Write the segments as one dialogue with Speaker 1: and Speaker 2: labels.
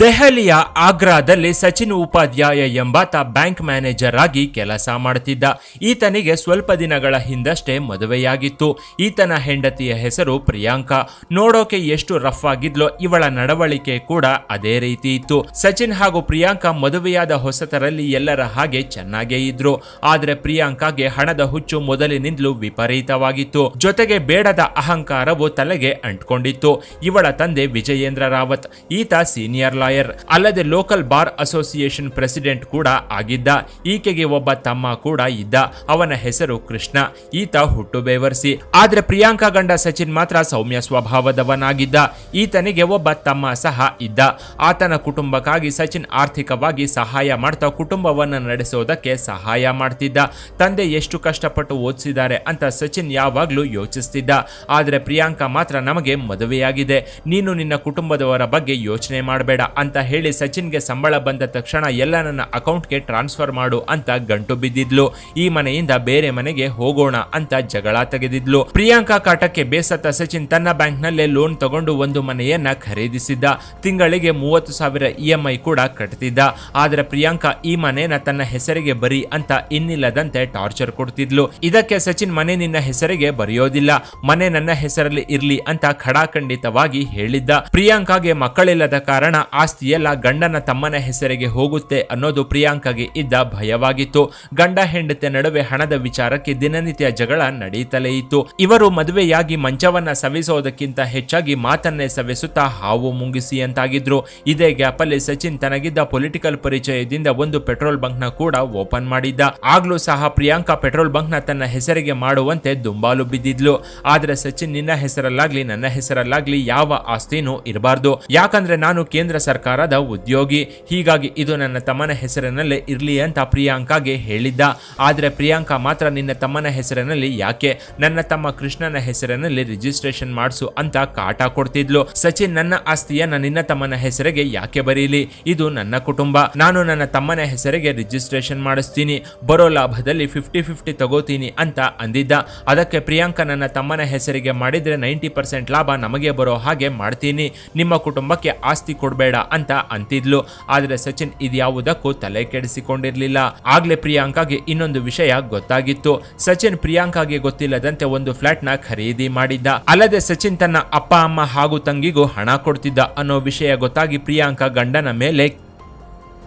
Speaker 1: ದೆಹಲಿಯ ಆಗ್ರಾದಲ್ಲಿ ಸಚಿನ್ ಉಪಾಧ್ಯಾಯ ಎಂಬಾತ bank manager ಆಗಿ ಕೆಲಸ ಮಾಡುತ್ತಿದ್ದ ಈತನಿಗೆ ಸ್ವಲ್ಪ ದಿನಗಳ ಹಿಂದಷ್ಟೇ ಮದುವೆಯಾಗಿತ್ತು. ಈತನ ಹೆಂಡತಿಯ ಹೆಸರು ಪ್ರಿಯಾಂಕಾ. ನೋಡೋಕೆ ಎಷ್ಟು ರಫ್ ಆಗಿದ್ಲೋ ಇವಳ ನಡವಳಿಕೆ ಕೂಡ ಅದೇ ರೀತಿ ಇತ್ತು. ಸಚಿನ್ ಹಾಗೂ ಪ್ರಿಯಾಂಕಾ ಮದುವೆಯಾದ ಹೊಸತರಲ್ಲಿ ಎಲ್ಲರ ಹಾಗೆ ಚೆನ್ನಾಗೇ ಇದ್ರು. ಆದ್ರೆ ಪ್ರಿಯಾಂಕಾಗೆ ಹಣದ ಹುಚ್ಚು ಮೊದಲಿನಿಂದಲೂ ವಿಪರೀತವಾಗಿತ್ತು. ಜೊತೆಗೆ ಬೇಡದ ಅಹಂಕಾರವು ತಲೆಗೆ ಅಂಟ್ಕೊಂಡಿತ್ತು. ಇವಳ ತಂದೆ ವಿಜಯೇಂದ್ರ ರಾವತ್. ಈತ ಸೀನಿಯರ್ ಲಾಯರ್. ಅಲ್ಲದೆ ಲೋಕಲ್ ಬಾರ್ ಅಸೋಸಿಯೇಷನ್ ಪ್ರೆಸಿಡೆಂಟ್ ಕೂಡ ಆಗಿದ್ದ. ಈಕೆಗೆ ಒಬ್ಬ ತಮ್ಮ ಕೂಡ ಇದ್ದ. ಅವನ ಹೆಸರು ಕೃಷ್ಣ. ಈತ ಹುಟ್ಟು ಬೇವರ್ಸಿ. ಆದ್ರೆ ಪ್ರಿಯಾಂಕಾ ಗಂಡ ಸಚಿನ್ ಮಾತ್ರ ಸೌಮ್ಯ ಸ್ವಭಾವದವನಾಗಿದ್ದ. ಈತನಿಗೆ ಒಬ್ಬ ತಮ್ಮ ಸಹ ಇದ್ದ. ಆತನ ಕುಟುಂಬಕ್ಕಾಗಿ ಸಚಿನ್ ಆರ್ಥಿಕವಾಗಿ ಸಹಾಯ ಮಾಡ್ತಾ ಕುಟುಂಬವನ್ನ ನಡೆಸೋದಕ್ಕೆ ಸಹಾಯ ಮಾಡ್ತಿದ್ದ. ತಂದೆ ಎಷ್ಟು ಕಷ್ಟಪಟ್ಟು ಓದಿಸಿದ್ದಾರೆ ಅಂತ ಸಚಿನ್ ಯಾವಾಗ್ಲೂ ಯೋಚಿಸ್ತಿದ್ದ. ಆದ್ರೆ ಪ್ರಿಯಾಂಕಾ ಮಾತ್ರ ನಮಗೆ ಮದುವೆಯಾಗಿದೆ. ನೀನು ನಿನ್ನ ಕುಟುಂಬದವರ ಬಗ್ಗೆ ಯೋಚನೆ ಮಾಡಬೇಡ. ಅಂತ ಹೇಳಿ ಸಚಿನ್ಗೆ ಸಂಬಳ ಬಂದ ತಕ್ಷಣ ಎಲ್ಲ ನನ್ನ ಅಕೌಂಟ್ಗೆ ಟ್ರಾನ್ಸ್ಫರ್ ಮಾಡು ಅಂತ ಗಂಟು ಬಿದ್ದಿದ್ಲು. ಈ ಮನೆಯಿಂದ ಬೇರೆ ಮನೆಗೆ ಹೋಗೋಣ ಅಂತ ಜಗಳ ತೆಗೆದಿದ್ಲು. ಪ್ರಿಯಾಂಕಾ ಕಾಟಕ್ಕೆ ಬೇಸತ್ತ ಸಚಿನ್ ತನ್ನ ಬ್ಯಾಂಕ್ನಲ್ಲೇ ಲೋನ್ ತಗೊಂಡು ಒಂದು ಮನೆಯನ್ನ ಖರೀದಿಸಿದ್ದ. ತಿಂಗಳಿಗೆ ಮೂವತ್ತು ಸಾವಿರ ಇ ಕೂಡ ಕಟ್ತಿದ್ದ. ಆದ್ರೆ ಪ್ರಿಯಾಂಕಾ ಈ ಮನೆಯನ್ನ ತನ್ನ ಹೆಸರಿಗೆ ಬರಿ ಅಂತ ಇನ್ನಿಲ್ಲದಂತೆ ಟಾರ್ಚರ್ ಕೊಡ್ತಿದ್ಲು. ಇದಕ್ಕೆ ಸಚಿನ್ ಮನೆ ನಿನ್ನ ಹೆಸರಿಗೆ ಬರೆಯೋದಿಲ್ಲ. ಮನೆ ನನ್ನ ಹೆಸರಲ್ಲಿ ಇರ್ಲಿ ಅಂತ ಖಡಾಖಂಡಿತವಾಗಿ ಹೇಳಿದ್ದ. ಪ್ರಿಯಾಂಕಾಗೆ ಮಕ್ಕಳಿಲ್ಲದ ಕಾರಣ ಆಸ್ತಿಯೆಲ್ಲ ಗಂಡನ ತಮ್ಮನ ಹೆಸರಿಗೆ ಹೋಗುತ್ತೆ ಅನ್ನೋದು ಪ್ರಿಯಾಂಕಾಗೆ ಇದ್ದ ಭಯವಾಗಿತ್ತು. ಗಂಡ ಹೆಂಡತಿ ನಡುವೆ ಹಣದ ವಿಚಾರಕ್ಕೆ ದಿನನಿತ್ಯ ಜಗಳ ನಡೆಯುತ್ತಲೇ ಇತ್ತು. ಇವರು ಮದುವೆಯಾಗಿ ಮಂಚವನ್ನ ಸವಿಸೋದಕ್ಕಿಂತ ಹೆಚ್ಚಾಗಿ ಮಾತನ್ನೇ ಸವಿಸುತ್ತಾ ಹಾವು ಮುಂಗಿಸಿ ಅಂತಾಗಿದ್ರು. ಇದೇ ಗ್ಯಾಪ್ ಅಲ್ಲಿ ಸಚಿನ್ ತನಗಿದ್ದ ಪೊಲಿಟಿಕಲ್ ಪರಿಚಯದಿಂದ ಒಂದು ಪೆಟ್ರೋಲ್ ಬಂಕ್ನ ಕೂಡ ಓಪನ್ ಮಾಡಿದ್ದ. ಆಗ್ಲೂ ಸಹ ಪ್ರಿಯಾಂಕಾ ಪೆಟ್ರೋಲ್ ಬಂಕ್ನ ತನ್ನ ಹೆಸರಿಗೆ ಮಾಡುವಂತೆ ದುಂಬಾಲು ಬಿದ್ದಿದ್ಲು. ಆದ್ರೆ ಸಚಿನ್ ನಿನ್ನ ಹೆಸರಲ್ಲಾಗ್ಲಿ ನನ್ನ ಹೆಸರಲ್ಲಾಗ್ಲಿ ಯಾವ ಆಸ್ತಿನೂ ಇರಬಾರ್ದು. ಯಾಕಂದ್ರೆ ನಾನು ಕೇಂದ್ರ ಸರ್ಕಾರದ ಉದ್ಯೋಗಿ. ಹೀಗಾಗಿ ಇದು ನನ್ನ ತಮ್ಮನ ಹೆಸರಿನಲ್ಲೇ ಇರಲಿ ಅಂತ ಪ್ರಿಯಾಂಕಾಗೆ ಹೇಳಿದ್ದ. ಆದರೆ ಪ್ರಿಯಾಂಕಾ ಮಾತ್ರ ನಿನ್ನ ತಮ್ಮನ ಹೆಸರಿನಲ್ಲಿ ಯಾಕೆ? ನನ್ನ ತಮ್ಮ ಕೃಷ್ಣನ ಹೆಸರಿನಲ್ಲಿ ರಿಜಿಸ್ಟ್ರೇಷನ್ ಮಾಡಿಸು ಅಂತ ಕಾಟ ಕೊಡ್ತಿದ್ಲು. ಸಚಿನ್ ನನ್ನ ಆಸ್ತಿಯನ್ನ ನಿನ್ನ ತಮ್ಮನ ಹೆಸರಿಗೆ ಯಾಕೆ ಬರೀಲಿ? ಇದು ನನ್ನ ಕುಟುಂಬ. ನಾನು ನನ್ನ ತಮ್ಮನ ಹೆಸರಿಗೆ ರಿಜಿಸ್ಟ್ರೇಷನ್ ಮಾಡಿಸ್ತೀನಿ. ಬರೋ ಲಾಭದಲ್ಲಿ ಫಿಫ್ಟಿ ಫಿಫ್ಟಿ ತಗೋತೀನಿ ಅಂತ ಅಂದಿದ್ದ. ಅದಕ್ಕೆ ಪ್ರಿಯಾಂಕಾ ನನ್ನ ತಮ್ಮನ ಹೆಸರಿಗೆ ಮಾಡಿದ್ರೆ ನೈಂಟಿ ಪರ್ಸೆಂಟ್ ಲಾಭ ನಮಗೆ ಬರೋ ಹಾಗೆ ಮಾಡ್ತೀನಿ. ನಿಮ್ಮ ಕುಟುಂಬಕ್ಕೆ ಆಸ್ತಿ ಕೊಡಬೇಡ. ಅಂತ ಅಂತಿದ್ಲು. ಆದ್ರೆ ಸಚಿನ್ ಇದ್ಯಾವುದಕ್ಕೂ ತಲೆ ಕೆಡಿಸಿಕೊಂಡಿರ್ಲಿಲ್ಲ. ಆಗ್ಲೇ ಪ್ರಿಯಾಂಕಾಗೆ ಇನ್ನೊಂದು ವಿಷಯ ಗೊತ್ತಾಗಿತ್ತು. ಸಚಿನ್ ಪ್ರಿಯಾಂಕಾಗೆ ಗೊತ್ತಿಲ್ಲದಂತೆ ಒಂದು ಫ್ಲಾಟ್ನ ಖರೀದಿ ಮಾಡಿದ್ದ. ಅಲ್ಲದೆ ಸಚಿನ್ ತನ್ನ ಅಪ್ಪ, ಅಮ್ಮ ಹಾಗೂ ತಂಗಿಗೂ ಹಣ ಕೊಡ್ತಿದ್ದ ಅನ್ನೋ ವಿಷಯ ಗೊತ್ತಾಗಿ ಪ್ರಿಯಾಂಕಾ ಗಂಡನ ಮೇಲೆ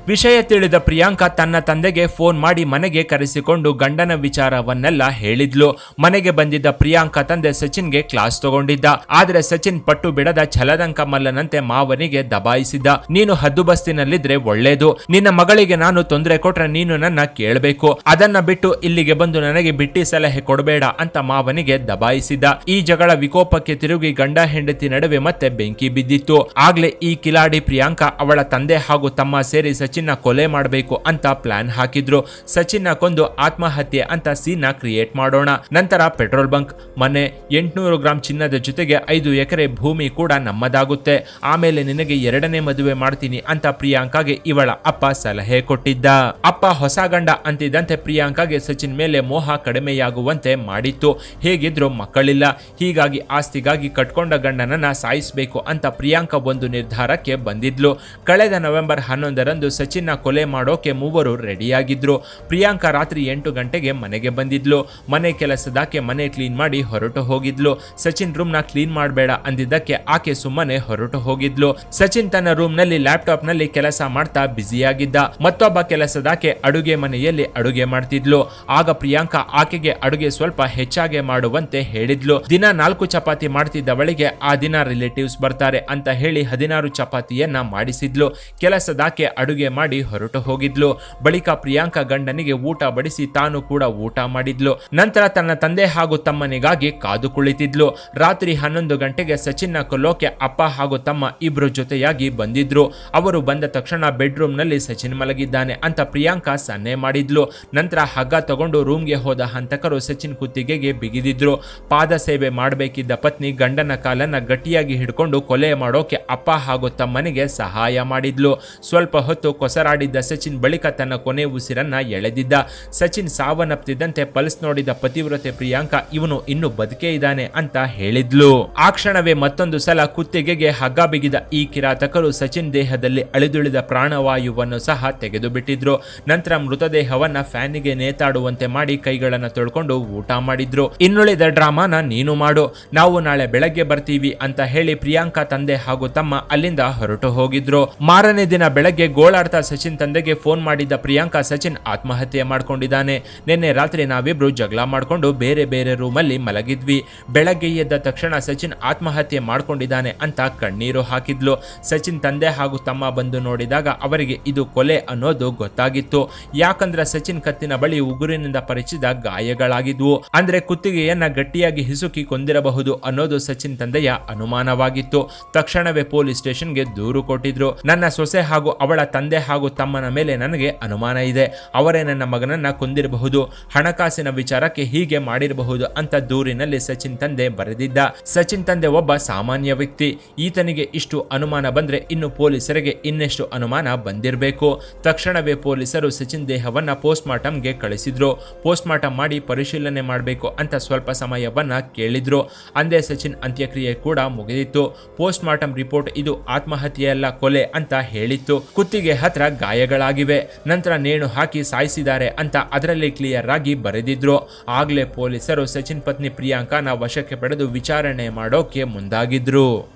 Speaker 1: ವಿಷಯ ತಿಳಿದ ಪ್ರಿಯಾಂಕಾ ತನ್ನ ತಂದೆಗೆ ಫೋನ್ ಮಾಡಿ ಮನೆಗೆ ಕರೆಸಿಕೊಂಡು ಗಂಡನ ವಿಚಾರವನ್ನೆಲ್ಲ ಹೇಳಿದ್ಲು. ಮನೆಗೆ ಬಂದಿದ್ದ ಪ್ರಿಯಾಂಕಾ ತಂದೆ ಸಚಿನ್ಗೆ ಕ್ಲಾಸ್ ತಗೊಂಡಿದ್ದ. ಆದ್ರೆ ಸಚಿನ್ ಪಟ್ಟು ಬಿಡದ ಛಲದಂಕ ಮಲ್ಲನಂತೆ ಮಾವನಿಗೆ ದಬಾಯಿಸಿದ್ದ. ನೀನು ಹದ್ದುಬಸ್ತಿನಲ್ಲಿದ್ರೆ ಒಳ್ಳೇದು. ನಿನ್ನ ಮಗಳಿಗೆ ನಾನು ತೊಂದರೆ ಕೊಟ್ರೆ ನೀನು ನನ್ನ ಕೇಳಬೇಕು. ಅದನ್ನ ಬಿಟ್ಟು ಇಲ್ಲಿಗೆ ಬಂದು ನನಗೆ ಬಿಟ್ಟಿ ಸಲಹೆ ಕೊಡಬೇಡ ಅಂತ ಮಾವನಿಗೆ ದಬಾಯಿಸಿದ್ದ. ಈ ಜಗಳ ವಿಕೋಪಕ್ಕೆ ತಿರುಗಿ ಗಂಡ ಹೆಂಡತಿ ನಡುವೆ ಮತ್ತೆ ಬೆಂಕಿ ಬಿದ್ದಿತ್ತು. ಆಗ್ಲೇ ಈ ಕಿಲಾಡಿ ಪ್ರಿಯಾಂಕಾ ಅವಳ ತಂದೆ ಹಾಗೂ ತಮ್ಮ ಸೇರಿ ಸಚಿನ್ನ ಕೊಲೆ ಮಾಡಬೇಕು ಅಂತ ಪ್ಲಾನ್ ಹಾಕಿದ್ರು. ಸಚಿನ್ನ ಕೊಂದು ಆತ್ಮಹತ್ಯೆ ಅಂತ ಸೀನ್ ಕ್ರಿಯೇಟ್ ಮಾಡೋಣ. ನಂತರ ಪೆಟ್ರೋಲ್ ಬಂಕ್. ಮನೆ ಎಂಟುನೂರು ಗ್ರಾಂ ಚಿನ್ನದ ಜೊತೆಗೆ ಐದು ಎಕರೆ ಭೂಮಿ ಕೂಡ ನಮ್ಮದಾಗುತ್ತೆ. ಆಮೇಲೆ ನಿನಗೆ ಎರಡನೇ ಮದುವೆ ಮಾಡ್ತೀನಿ ಅಂತ ಪ್ರಿಯಾಂಕಾಗೆ ಇವಳ ಅಪ್ಪ ಸಲಹೆ ಕೊಟ್ಟಿದ್ದ. ಅಪ್ಪ ಹೊಸ ಗಂಡ ಅಂತಿದ್ದಂತೆ ಪ್ರಿಯಾಂಕಾಗೆ ಸಚಿನ್ ಮೇಲೆ ಮೋಹ ಕಡಿಮೆಯಾಗುವಂತೆ ಮಾಡಿತ್ತು. ಹೇಗಿದ್ರು ಮಕ್ಕಳಿಲ್ಲ. ಹೀಗಾಗಿ ಆಸ್ತಿಗಾಗಿ ಕಟ್ಕೊಂಡ ಗಂಡನನ್ನ ಸಾಯಿಸಬೇಕು ಅಂತ ಪ್ರಿಯಾಂಕಾ ಒಂದು ನಿರ್ಧಾರಕ್ಕೆ ಬಂದಿದ್ಲು. ಕಳೆದ ನವೆಂಬರ್ ಹನ್ನೊಂದರಂದು ಸಚಿನ್ನ ಕೊಲೆ ಮಾಡೋಕೆ ಮೂವರು ರೆಡಿಯಾಗಿದ್ರು. ಪ್ರಿಯಾಂಕಾ ರಾತ್ರಿ ಎಂಟು ಗಂಟೆಗೆ ಮನೆಗೆ ಬಂದಿದ್ಲು. ಮನೆ ಕೆಲಸದಾಕೆ ಮನೆ ಕ್ಲೀನ್ ಮಾಡಿ ಹೊರಟು ಹೋಗಿದ್ಲು. ಸಚಿನ್ ರೂಮ್ನ ಕ್ಲೀನ್ ಮಾಡಬೇಡ ಅಂದಿದ್ದಕ್ಕೆ ಆಕೆ ಸುಮ್ಮನೆ ಹೊರಟು ಹೋಗಿದ್ಲು. ಸಚಿನ್ ತನ್ನ ರೂಮ್ನಲ್ಲಿ ಲ್ಯಾಪ್ಟಾಪ್ನಲ್ಲಿ ಕೆಲಸ ಮಾಡ್ತಾ ಬ್ಯುಸಿಯಾಗಿದ್ದ. ಮತ್ತೊಬ್ಬ ಕೆಲಸದಾಕೆ ಅಡುಗೆ ಮನೆಯಲ್ಲಿ ಅಡುಗೆ ಮಾಡ್ತಿದ್ಲು. ಆಗ ಪ್ರಿಯಾಂಕಾ ಆಕೆಗೆ ಅಡುಗೆ ಸ್ವಲ್ಪ ಹೆಚ್ಚಾಗೆ ಮಾಡುವಂತೆ ಹೇಳಿದ್ಲು. ದಿನ ನಾಲ್ಕು ಚಪಾತಿ ಮಾಡ್ತಿದ್ದವಳಿಗೆ ಆ ದಿನ ರಿಲೇಟಿವ್ಸ್ ಬರ್ತಾರೆ ಅಂತ ಹೇಳಿ ಹದಿನಾರು ಚಪಾತಿಯನ್ನ ಮಾಡಿಸಿದ್ಲು. ಕೆಲಸದಾಕೆ ಅಡುಗೆ ಮಾಡಿ ಹೊರಟು ಹೋಗಿದ್ಲು. ಬಳಿಕ ಪ್ರಿಯಾಂಕಾ ಗಂಡನಿಗೆ ಊಟ ಬಡಿಸಿ ತಾನು ಕೂಡ ಊಟ ಮಾಡಿದ್ಲು. ನಂತರ ತನ್ನ ತಂದೆ ಹಾಗೂ ತಮ್ಮನಿಗಾಗಿ ಕಾದು ಕುಳಿತಿದ್ಲು. ರಾತ್ರಿ ಹನ್ನೊಂದು ಗಂಟೆಗೆ ಸಚಿನ್ನ ಕೊಲ್ಲೋಕೆ ಅಪ್ಪ ಹಾಗೂ ತಮ್ಮ ಇಬ್ರು ಜೊತೆಯಾಗಿ ಬಂದಿದ್ರು. ಅವರು ಬಂದ ತಕ್ಷಣ ಬೆಡ್ರೂಮ್ನಲ್ಲಿ ಸಚಿನ್ ಮಲಗಿದ್ದಾನೆ ಅಂತ ಪ್ರಿಯಾಂಕಾ ಸನ್ನೆ ಮಾಡಿದ್ಲು. ನಂತರ ಹಗ್ಗ ತಗೊಂಡು ರೂಮ್ಗೆ ಹೋದ ಹಂತಕರು ಸಚಿನ್ ಕುತ್ತಿಗೆಗೆ ಬಿಗಿದಿದ್ರು. ಪಾದ ಸೇವೆ ಮಾಡಬೇಕಿದ್ದ ಪತ್ನಿ ಗಂಡನ ಕಾಲನ್ನ ಗಟ್ಟಿಯಾಗಿ ಹಿಡ್ಕೊಂಡು ಕೊಲೆ ಮಾಡೋಕೆ ಅಪ್ಪ ಹಾಗೂ ತಮ್ಮನಿಗೆ ಸಹಾಯ ಮಾಡಿದ್ಲು. ಸ್ವಲ್ಪ ಹೊತ್ತು ಕೊಸರಾಡಿದ್ದ ಸಚಿನ್ ಬಳಿಕ ತನ್ನ ಕೊನೆ ಉಸಿರನ್ನ ಎಳೆದಿದ್ದ. ಸಚಿನ್ ಸಾವನ್ನಪ್ತಿದ್ದಂತೆ ಪಲ್ಸ್ ನೋಡಿದ ಪತಿವ್ರತೆ ಪ್ರಿಯಾಂಕಾ, ಇವನು ಇನ್ನು ಬದುಕೇ ಇದ್ದಾನೆ ಅಂತ ಹೇಳಿದ್ಲು. ಆ ಕ್ಷಣವೇ ಮತ್ತೊಂದು ಸಲ ಕುತ್ತಿಗೆಗೆ ಹಗ್ಗ ಬಿಗಿದ ಈ ಕಿರಾತಕರು ಸಚಿನ್ ದೇಹದಲ್ಲಿ ಅಳಿದುಳಿದ ಪ್ರಾಣವಾಯುವನ್ನು ಸಹ ತೆಗೆದು ಬಿಟ್ಟಿದ್ರು ನಂತರ ಮೃತದೇಹವನ್ನ ಫ್ಯಾನಿಗೆ ನೇತಾಡುವಂತೆ ಮಾಡಿ ಕೈಗಳನ್ನು ತೊಳ್ಕೊಂಡು ಊಟ ಮಾಡಿದ್ರು. ಇನ್ನುಳಿದ ಡ್ರಾಮಾನ ನೀನು ಮಾಡು, ನಾವು ನಾಳೆ ಬೆಳಗ್ಗೆ ಬರ್ತೀವಿ ಅಂತ ಹೇಳಿ ಪ್ರಿಯಾಂಕಾ ತಂದೆ ಹಾಗೂ ತಮ್ಮ ಅಲ್ಲಿಂದ ಹೊರಟು ಹೋಗಿದ್ರು. ಮಾರನೇ ದಿನ ಬೆಳಗ್ಗೆ ಗೋಳಾಡ್ತಾ ಸಚಿನ್ ತಂದೆಗೆ ಫೋನ್ ಮಾಡಿದ್ದ ಪ್ರಿಯಾಂಕಾ ಸಚಿನ್ ಆತ್ಮಹತ್ಯೆ ಮಾಡಿಕೊಂಡಿದ್ದಾನೆ. ನಿನ್ನೆ ರಾತ್ರಿ ನಾವಿಬ್ರು ಜಗಳ ಮಾಡ್ಕೊಂಡು ಬೇರೆ ಬೇರೆ ರೂಮಲ್ಲಿ ಮಲಗಿದ್ವಿ. ಬೆಳಗ್ಗೆ ಎದ್ದ ತಕ್ಷಣ ಸಚಿನ್ ಆತ್ಮಹತ್ಯೆ ಮಾಡಿಕೊಂಡಿದ್ದಾನೆ ಅಂತ ಕಣ್ಣೀರು ಹಾಕಿದ್ಲು. ಸಚಿನ್ ತಂದೆ ಹಾಗೂ ತಮ್ಮ ಬಂದು ನೋಡಿದಾಗ ಅವರಿಗೆ ಇದು ಕೊಲೆ ಅನ್ನೋದು ಗೊತ್ತಾಗಿತ್ತು. ಯಾಕಂದ್ರೆ ಸಚಿನ್ ಕತ್ತಿನ ಬಳಿ ಉಗುರಿನಿಂದ ಪರಿಚಿದ ಗಾಯಗಳಾಗಿದ್ವು. ಅಂದ್ರೆ ಕುತ್ತಿಗೆಯನ್ನ ಗಟ್ಟಿಯಾಗಿ ಹಿಸುಕಿ ಕೊಂದಿರಬಹುದು ಅನ್ನೋದು ಸಚಿನ್ ತಂದೆಯ ಅನುಮಾನವಾಗಿತ್ತು. ತಕ್ಷಣವೇ ಪೊಲೀಸ್ ಸ್ಟೇಷನ್ಗೆ ದೂರು ಕೊಟ್ಟಿದ್ರು. ನನ್ನ ಸೊಸೆ ಹಾಗೂ ಅವಳ ತಂದೆ ಹಾಗೂ ತಮ್ಮನ ಮೇಲೆ ನನಗೆ ಅನುಮಾನ ಇದೆ. ಅವರೇ ನನ್ನ ಮಗನನ್ನ ಕೊಂದಿರಬಹುದು. ಹಣಕಾಸಿನ ವಿಚಾರಕ್ಕೆ ಹೀಗೆ ಮಾಡಿರಬಹುದು ಅಂತ ದೂರಿನಲ್ಲಿ ಸಚಿನ್ ತಂದೆ ಬರೆದಿದ್ದ. ಸಚಿನ್ ತಂದೆ ಒಬ್ಬ ಸಾಮಾನ್ಯ ವ್ಯಕ್ತಿ. ಈತನಿಗೆ ಇಷ್ಟು ಅನುಮಾನ ಬಂದ್ರೆ ಇನ್ನು ಪೊಲೀಸರಿಗೆ ಇನ್ನೆಷ್ಟು ಅನುಮಾನ ಬಂದಿರಬೇಕು. ತಕ್ಷಣವೇ ಪೊಲೀಸರು ಸಚಿನ್ ದೇಹವನ್ನ ಪೋಸ್ಟ್ ಮಾರ್ಟಂಗೆ ಕಳಿಸಿದ್ರು. ಪೋಸ್ಟ್ ಮಾರ್ಟಮ್ ಮಾಡಿ ಪರಿಶೀಲನೆ ಮಾಡಬೇಕು ಅಂತ ಸ್ವಲ್ಪ ಸಮಯವನ್ನ ಕೇಳಿದ್ರು. ಅಂದೇ ಸಚಿನ್ ಅಂತ್ಯಕ್ರಿಯೆ ಕೂಡ ಮುಗಿದಿತ್ತು. ಪೋಸ್ಟ್ ಮಾರ್ಟಮ್ ರಿಪೋರ್ಟ್ ಇದು ಆತ್ಮಹತ್ಯೆಯಲ್ಲ ಕೊಲೆ ಅಂತ ಹೇಳಿತ್ತು. ಕುತ್ತಿಗೆ ಹತ್ರ ಗಾಯಗಳಾಗಿವೆ. ನಂತರ ನೇಣು ಹಾಕಿ ಸಾಯಿಸಿದ್ದಾರೆ ಅಂತ ಅದರಲ್ಲಿ ಕ್ಲಿಯರ್ ಆಗಿ ಬರೆದಿದ್ರು. ಆಗಲೇ ಪೊಲೀಸರು ಸಚಿನ್ ಪತ್ನಿ ಪ್ರಿಯಾಂಕಾನ ವಶಕ್ಕೆ ಪಡೆದು ವಿಚಾರಣೆ ಮಾಡೋಕೆ ಮುಂದಾಗಿದ್ರು.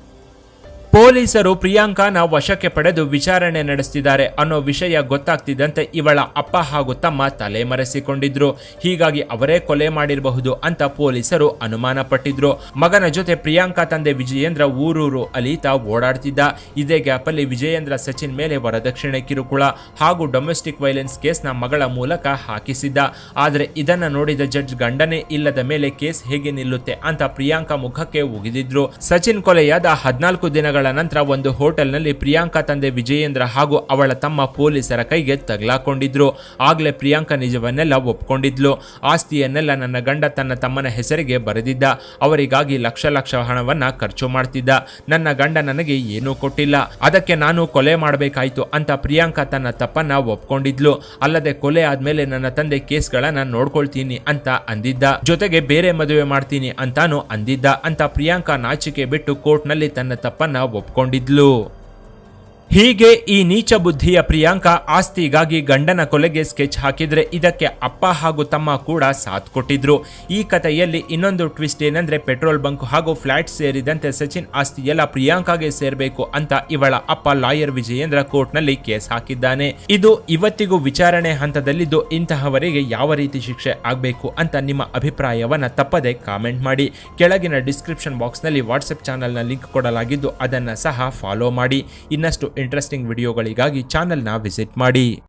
Speaker 1: ಪೊಲೀಸರು ಪ್ರಿಯಾಂಕಾನ ವಶಕ್ಕೆ ಪಡೆದು ವಿಚಾರಣೆ ನಡೆಸ್ತಿದ್ದಾರೆ ಅನ್ನೋ ವಿಷಯ ಗೊತ್ತಾಗ್ತಿದ್ದಂತೆ ಇವಳ ಅಪ್ಪ ಹಾಗೂ ತಮ್ಮ ತಲೆಮರೆಸಿಕೊಂಡಿದ್ರು. ಹೀಗಾಗಿ ಅವರೇ ಕೊಲೆ ಮಾಡಿರಬಹುದು ಅಂತ ಪೊಲೀಸರು ಅನುಮಾನ ಪಟ್ಟಿದ್ರು ಮಗನ ಜೊತೆ ಪ್ರಿಯಾಂಕಾ ತಂದೆ ವಿಜಯೇಂದ್ರ ಊರೂರು ಅಲೀತಾ ಓಡಾಡ್ತಿದ್ದ. ಇದೇ ಗ್ಯಾಪಲ್ಲಿ ವಿಜಯೇಂದ್ರ ಸಚಿನ್ ಮೇಲೆ ವರದಕ್ಷಿಣೆ ಕಿರುಕುಳ ಹಾಗೂ ಡೊಮೆಸ್ಟಿಕ್ ವೈಲೆನ್ಸ್ ಕೇಸ್ನ ಮಗಳ ಮೂಲಕ ಹಾಕಿಸಿದ್ದ. ಆದರೆ ಇದನ್ನ ನೋಡಿದ ಜಡ್ಜ್ ಗಂಡನೇ ಇಲ್ಲದ ಮೇಲೆ ಕೇಸ್ ಹೇಗೆ ನಿಲ್ಲುತ್ತೆ ಅಂತ ಪ್ರಿಯಾಂಕಾ ಮುಖಕ್ಕೆ ಉಗಿದಿದ್ರು. ಸಚಿನ್ ಕೊಲೆಯಾದ ಹದಿನಾಲ್ಕು ದಿನಗಳ ನಂತರ ಒಂದು ಹೋಟೆಲ್ನಲ್ಲಿ ಪ್ರಿಯಾಂಕಾ ತಂದೆ ವಿಜಯೇಂದ್ರ ಹಾಗೂ ಅವಳ ತಮ್ಮ ಪೊಲೀಸರ ಕೈಗೆ ತಗಲಾಕೊಂಡಿದ್ರು. ಆಗ್ಲೇ ಪ್ರಿಯಾಂಕಾ ನಿಜವನ್ನೆಲ್ಲ ಒಪ್ಕೊಂಡಿದ್ಲು. ಆಸ್ತಿಯನ್ನೆಲ್ಲ ನನ್ನ ಗಂಡ ತನ್ನ ತಮ್ಮನ ಹೆಸರಿಗೆ ಬರೆದಿದ್ದ. ಅವರಿಗಾಗಿ ಲಕ್ಷ ಲಕ್ಷ ಹಣವನ್ನ ಖರ್ಚು ಮಾಡ್ತಿದ್ದ. ನನ್ನ ಗಂಡ ನನಗೆ ಏನೂ ಕೊಟ್ಟಿಲ್ಲ. ಅದಕ್ಕೆ ನಾನು ಕೊಲೆ ಮಾಡಬೇಕಾಯ್ತು ಅಂತ ಪ್ರಿಯಾಂಕಾ ತನ್ನ ತಪ್ಪನ್ನ ಒಪ್ಕೊಂಡಿದ್ಲು. ಅಲ್ಲದೆ ಕೊಲೆ ಆದ್ಮೇಲೆ ನನ್ನ ತಂದೆ ಕೇಸ್ಗಳನ್ನ ನೋಡ್ಕೊಳ್ತೀನಿ ಅಂತ ಅಂದಿದ್ದ. ಜೊತೆಗೆ ಬೇರೆ ಮದುವೆ ಮಾಡ್ತೀನಿ ಅಂತಾನು ಅಂದಿದ್ದ. ಅಂತ ಪ್ರಿಯಾಂಕಾ ನಾಚಿಕೆ ಬಿಟ್ಟು ಕೋರ್ಟ್ನಲ್ಲಿ ತನ್ನ ತಪ್ಪನ್ನ ಒಪ್ಕೊಂಡಿದ್ಲು. ಹೀಗೆ ಈ ನೀಚ ಬುದ್ಧಿಯ ಪ್ರಿಯಾಂಕಾ ಆಸ್ತಿಗಾಗಿ ಗಂಡನ ಕೊಲೆಗೆ ಸ್ಕೆಚ್ ಹಾಕಿದ್ರೆ ಇದಕ್ಕೆ ಅಪ್ಪ ಹಾಗೂ ತಮ್ಮ ಕೂಡ ಸಾಥ್ ಕೊಟ್ಟಿದ್ರು. ಈ ಕಥೆಯಲ್ಲಿ ಇನ್ನೊಂದು ಟ್ವಿಸ್ಟ್ ಏನಂದ್ರೆ ಪೆಟ್ರೋಲ್ ಬಂಕ್ ಹಾಗೂ ಫ್ಲಾಟ್ ಸೇರಿದಂತೆ ಸಚಿನ್ ಆಸ್ತಿ ಎಲ್ಲ ಪ್ರಿಯಾಂಕಾಗೆ ಸೇರಬೇಕು ಅಂತ ಇವಳ ಅಪ್ಪ ಲಾಯರ್ ವಿಜಯೇಂದ್ರ ಕೋರ್ಟ್ನಲ್ಲಿ ಕೇಸ್ ಹಾಕಿದ್ದಾನೆ. ಇದು ಇವತ್ತಿಗೂ ವಿಚಾರಣೆ ಹಂತದಲ್ಲಿದ್ದು ಇಂತಹವರಿಗೆ ಯಾವ ರೀತಿ ಶಿಕ್ಷೆ ಆಗಬೇಕು ಅಂತ ನಿಮ್ಮ ಅಭಿಪ್ರಾಯವನ್ನ ತಪ್ಪದೆ ಕಾಮೆಂಟ್ ಮಾಡಿ. ಕೆಳಗಿನ ಡಿಸ್ಕ್ರಿಪ್ಷನ್ ಬಾಕ್ಸ್ನಲ್ಲಿ ವಾಟ್ಸಪ್ ಚಾನಲ್ನ ಲಿಂಕ್ ಕೊಡಲಾಗಿದ್ದು ಅದನ್ನು ಸಹ ಫಾಲೋ ಮಾಡಿ. ಇನ್ನಷ್ಟು ಇಂಟ್ರೆಸ್ಟಿಂಗ್ ವಿಡಿಯೋಗಳಿಗಾಗಿ ಚಾನೆಲ್ನ ವಿಸಿಟ್ ಮಾಡಿ.